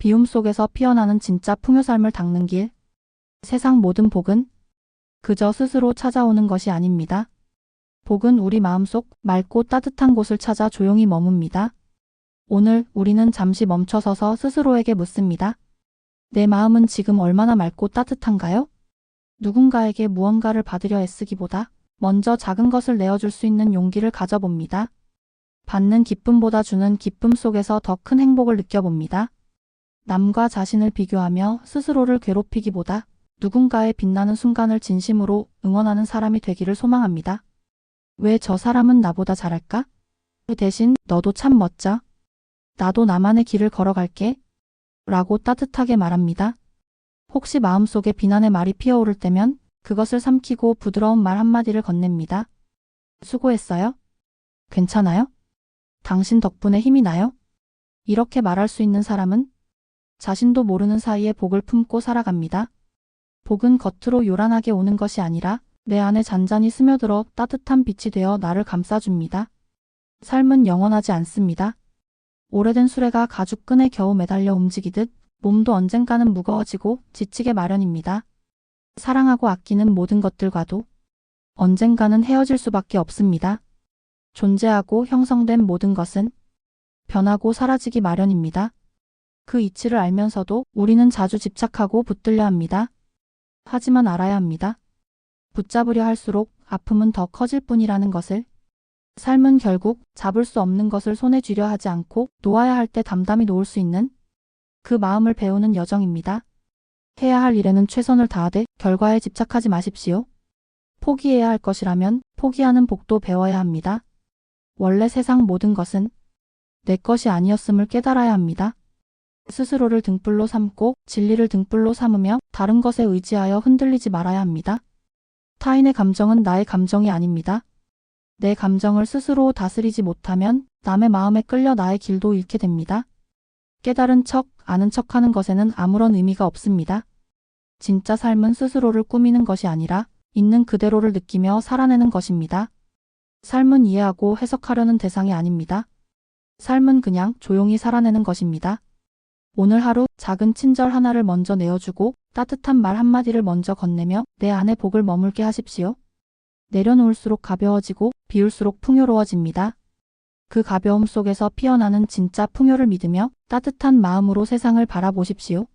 비움 속에서 피어나는 진짜 풍요 삶을 닦는 길. 세상 모든 복은 그저 스스로 찾아오는 것이 아닙니다. 복은 우리 마음속 맑고 따뜻한 곳을 찾아 조용히 머뭅니다. 오늘 우리는 잠시 멈춰서서 스스로에게 묻습니다. 내 마음은 지금 얼마나 맑고 따뜻한가요? 누군가에게 무언가를 받으려 애쓰기보다 먼저 작은 것을 내어줄 수 있는 용기를 가져봅니다. 받는 기쁨보다 주는 기쁨 속에서 더 큰 행복을 느껴봅니다. 남과 자신을 비교하며 스스로를 괴롭히기보다 누군가의 빛나는 순간을 진심으로 응원하는 사람이 되기를 소망합니다. 왜 저 사람은 나보다 잘할까? 그 대신 너도 참 멋져. 나도 나만의 길을 걸어갈게. 라고 따뜻하게 말합니다. 혹시 마음속에 비난의 말이 피어오를 때면 그것을 삼키고 부드러운 말 한마디를 건넵니다. 수고했어요? 괜찮아요? 당신 덕분에 힘이 나요? 이렇게 말할 수 있는 사람은 자신도 모르는 사이에 복을 품고 살아갑니다. 복은 겉으로 요란하게 오는 것이 아니라 내 안에 잔잔히 스며들어 따뜻한 빛이 되어 나를 감싸줍니다. 삶은 영원하지 않습니다. 오래된 수레가 가죽끈에 겨우 매달려 움직이듯 몸도 언젠가는 무거워지고 지치게 마련입니다. 사랑하고 아끼는 모든 것들과도 언젠가는 헤어질 수밖에 없습니다. 존재하고 형성된 모든 것은 변하고 사라지기 마련입니다. 그 이치를 알면서도 우리는 자주 집착하고 붙들려 합니다. 하지만 알아야 합니다. 붙잡으려 할수록 아픔은 더 커질 뿐이라는 것을. 삶은 결국 잡을 수 없는 것을 손에 쥐려 하지 않고 놓아야 할 때 담담히 놓을 수 있는 그 마음을 배우는 여정입니다. 해야 할 일에는 최선을 다하되 결과에 집착하지 마십시오. 포기해야 할 것이라면 포기하는 복도 배워야 합니다. 원래 세상 모든 것은 내 것이 아니었음을 깨달아야 합니다. 스스로를 등불로 삼고 진리를 등불로 삼으며 다른 것에 의지하여 흔들리지 말아야 합니다. 타인의 감정은 나의 감정이 아닙니다. 내 감정을 스스로 다스리지 못하면 남의 마음에 끌려 나의 길도 잃게 됩니다. 깨달은 척, 아는 척 하는 것에는 아무런 의미가 없습니다. 진짜 삶은 스스로를 꾸미는 것이 아니라 있는 그대로를 느끼며 살아내는 것입니다. 삶은 이해하고 해석하려는 대상이 아닙니다. 삶은 그냥 조용히 살아내는 것입니다. 오늘 하루 작은 친절 하나를 먼저 내어주고 따뜻한 말 한마디를 먼저 건네며 내 안에 복을 머물게 하십시오. 내려놓을수록 가벼워지고 비울수록 풍요로워집니다. 그 가벼움 속에서 피어나는 진짜 풍요를 믿으며 따뜻한 마음으로 세상을 바라보십시오.